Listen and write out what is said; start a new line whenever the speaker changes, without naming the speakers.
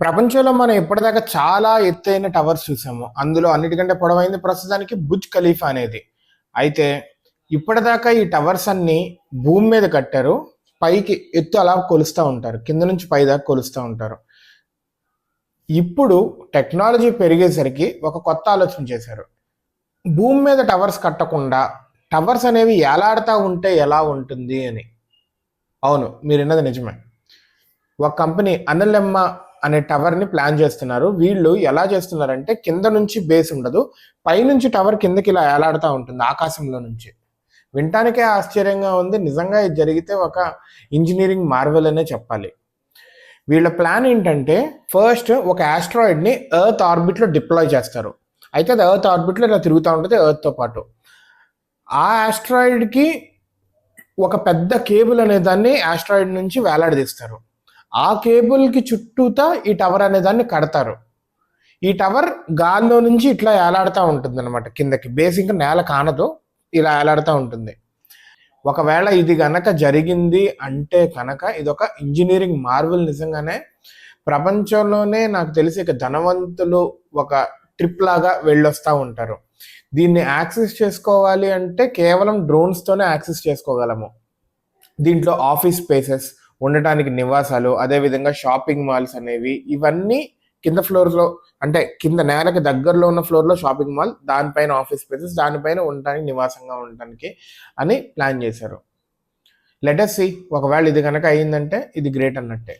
ప్రపంచంలో మనం ఇప్పటిదాకా చాలా ఎత్తైన టవర్స్ చూసాము. అందులో అన్నిటికంటే పొడవైంది ప్రస్తుతానికి బుజ్ ఖలీఫా అనేది. అయితే ఇప్పటిదాకా ఈ టవర్స్ అన్ని భూమి మీద కట్టారు. పైకి ఎత్తు అలా కొలుస్తూ ఉంటారు. కింద నుంచి పై దాకా కొలుస్తూ ఉంటారు. ఇప్పుడు టెక్నాలజీ పెరిగేసరికి ఒక కొత్త ఆలోచన చేశారు. భూమి మీద టవర్స్ కట్టకుండా టవర్స్ అనేవి ఎలాడుతూ ఉంటే ఎలా ఉంటుంది అని. అవును మీరు విన్నది నిజమే. ఒక కంపెనీ అనలెమ్మ అనే టవర్ని ప్లాన్ చేస్తున్నారు. వీళ్ళు ఎలా చేస్తున్నారంటే కింద నుంచి బేస్ ఉండదు. పైనుంచి టవర్ కిందకి ఇలా ఏలాడుతూ ఉంటుంది ఆకాశంలో నుంచి. వినటానికే ఆశ్చర్యంగా ఉంది. నిజంగా ఇది జరిగితే ఒక ఇంజనీరింగ్ మార్వెల్ అనే చెప్పాలి. వీళ్ళ ప్లాన్ ఏంటంటే ఫస్ట్ ఒక ఆస్ట్రాయిడ్ని ఎర్త్ ఆర్బిట్లో డిప్లాయ్ చేస్తారు. అయితే అది ఎర్త్ ఆర్బిట్లో ఇలా తిరుగుతూ ఉంటుంది ఎర్త్తో పాటు. ఆ ఆస్ట్రాయిడ్కి ఒక పెద్ద కేబుల్ అనే దాన్ని ఆస్ట్రాయిడ్ నుంచి వేలాడదీస్తారు. ఆ కేబుల్కి చుట్టూతా ఈ టవర్ అనే దాన్ని కడతారు. ఈ టవర్ గాల్లో నుంచి ఇట్లా ఏలాడుతూ ఉంటుంది అనమాట కిందకి బేసిక్ నేల కానదు ఇలా ఏలాడుతూ ఉంటుంది. ఒకవేళ ఇది గనక జరిగింది అంటే కనుక ఇది ఒక ఇంజనీరింగ్ మార్వెల్ నిజంగానే. ప్రపంచంలోనే నాకు తెలిసి ఇక ధనవంతులు ఒక ట్రిప్ లాగా వెళ్ళొస్తూ ఉంటారు. దీన్ని యాక్సెస్ చేసుకోవాలి అంటే కేవలం డ్రోన్స్తోనే యాక్సెస్ చేసుకోగలము. దీంట్లో ఆఫీస్ స్పేసెస్ ఉండటానికి నివాసాలు అదేవిధంగా షాపింగ్ మాల్స్ అనేవి ఇవన్నీ కింద ఫ్లోర్లో అంటే కింద నేలకు దగ్గరలో ఉన్న ఫ్లోర్లో షాపింగ్ మాల్ దానిపైన ఆఫీస్ స్పేసెస్ దానిపైన ఉండటానికి నివాసంగా ఉండటానికి అని ప్లాన్ చేశారు. లెటస్ సి ఒకవేళ ఇది కనుక అయ్యిందంటే ఇది గ్రేట్ అన్నట్టే.